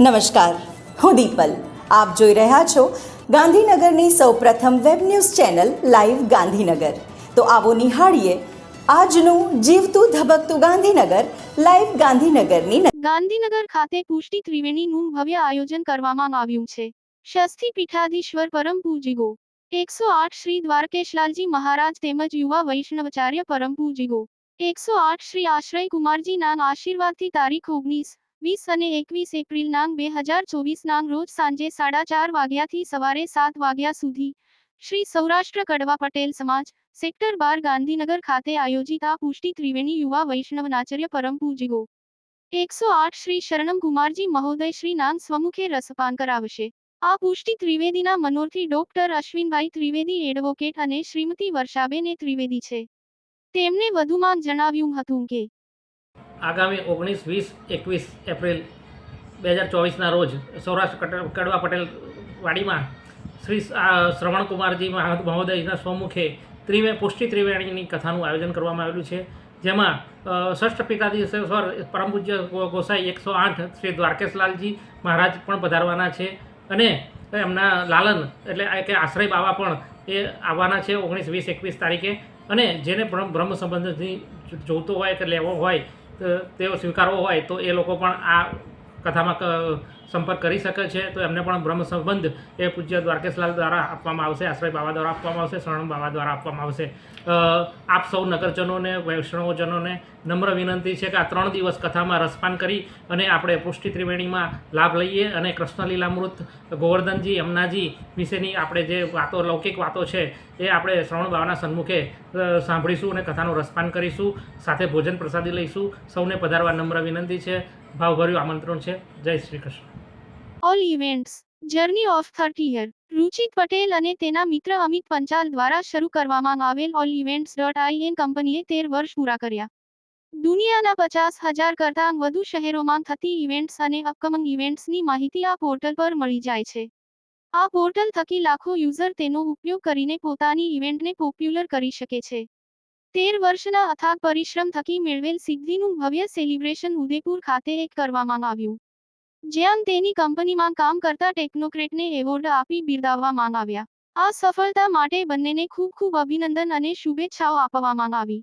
નમસ્કાર. હું દીપલ. આપ જોઈ રહ્યા છો ગાંધીનગરની સૌપ્રથમ web news channel live Gandhinagar. તો આવો નિહાળીએ આજનું જીવતું ધબકતું ગાંધીનગર લાઈવ ગાંધીનગરની ગાંધીનગર ખાતે પુષ્ટિ ત્રિવેણીનું ભવ્ય આયોજન કરવામાં આવ્યું છે. શસ્તી પીઠાધીશ્વર પરમ પૂજીગો એકસો આઠ શ્રી દ્વારકેશલાલજી મહારાજ તેમજ યુવા વૈષ્ણવચાર્ય પરમ પૂજીગો એકસો આઠ શ્રી આશ્રય કુમારજી નાંગ આશીર્વાદથી તારીખ ઓગણીસ વીસ અને એકવીસ એપ્રિલ નાંગ બે હજાર ચોવીસ નાંગ રોજ સાંજે સાડા ચાર વાગ્યાથી સવારે સાત વાગ્યા સુધી શ્રી સૌરાષ્ટ્ર કડવા પટેલ સમાજ સેક્ટર બાર ગાંધીનગર ખાતે આયોજિત આ પુષ્ટિ ત્રિવેણી યુવા વૈષ્ણવનાચાર્ય પરમ પૂજ્યો. એકસો આઠ શ્રી શરણમ કુમારજી મહોદય શ્રી નામ સ્વમુખે રસપાન કરાવશે. આ પુષ્ટિ ત્રિવેદીના મનોરથી ડોક્ટર અશ્વિનભાઈ ત્રિવેદી એડવોકેટ અને શ્રીમતી વર્ષાબેન ત્રિવેદી છે. તેમને વધુમાં જણાવ્યું હતું કે આગામી ઓગણીસ, વીસ, એકવીસ એપ્રિલ બે હજાર ચોવીસના રોજ સૌરાષ્ટ્ર કડવા પટેલ વાડીમાં શ્રી શ્રવણકુમારજી મહા- મહોદયના સ્વમુખે ત્રિવે, પુષ્ટિ ત્રિવેણીની કથાનું આયોજન કરવામાં આવેલું છે. જેમાં ષષ્ઠ પિતા દિવસે પિતાધીશ્વર પરમ પૂજ્ય ગોસાઈ એકસો આઠ શ્રી દ્વારકેશલાલજી મહારાજ પણ પધારવાના છે. અને એમના લાલન એટલે કે આશ્રય બાવા પણ એ આવવાના છે ઓગણીસ, વીસ, એકવીસ તારીખે. અને જેને બ્રહ્મ સંબંધથી જોતો હોય કે લેવો હોય તેઓ સ્વીકારવો હોય તો એ લોકો પણ આ કથામાં સંપર્ક કરી શકે છે, તો એમને પણ બ્રહ્મ સંબંધ એ પૂજ્ય દ્વારકેશલાલ દ્વારા આપવામાં આવશે, આશ્રય બાબા દ્વારા આપવામાં આવશે શરણ બાબા દ્વારા આપવામાં આવશે. આપ સૌ નગરજનોને, વૈષ્ણવજનોને નમ્ર વિનંતી છે કે આ ત્રણ દિવસ કથામાં રસપાન કરી અને આપણે પુષ્ટિ ત્રિવેણીમાં લાભ લઈએ અને કૃષ્ણ લીલામૃત ગોવર્ધનજી, યમુનાજી વિશેની આપણે જે વાતો, લૌકિક વાતો છે, એ આપણે શ્રવણ બાબાના સન્મુખે સાંભળીશું અને કથાનું રસપાન કરીશું, સાથે ભોજન પ્રસાદી લઈશું. સૌને પધારવા નમ્ર વિનંતી છે. ભાવભર્યું આમંત્રણ છે. Jai Shri Krishna. All events journey of thirty year Ruchit Patel અને તેના મિત્ર અમિત પંચાલ દ્વારા શરૂ કરવામાં આવેલ all events dot I N કંપનીએ તેર વર્ષ પૂરા કર્યા. દુનિયાના પચાસ હજાર કરતાં વધુ શહેરોમાં થતી ઇવેન્ટ્સ અને અપકમિંગ ઇવેન્ટ્સની માહિતી આ પોર્ટલ પર મળી જાય છે. આ પોર્ટલ થકી લાખો યુઝર તેનો ઉપયોગ કરીને પોતાની ઇવેન્ટને પોપ્યુલર કરી શકે છે. તેર વર્ષના અથાગ પરિશ્રમ થકી મેળવેલ સિદ્ધિનું ભવ્ય સેલિબ્રેશન ઉદયપુર ખાતે એક કરવામાં આવ્યું. જ્યાં તેની કંપનીમાં કામ કરતા ટેકનોક્રેટને એવોર્ડ આપી બિરદાવવામાં આવ્યા. આ સફળતા માટે બંનેને ખૂબ ખૂબ અભિનંદન અને શુભેચ્છાઓ આપવામાં આવી.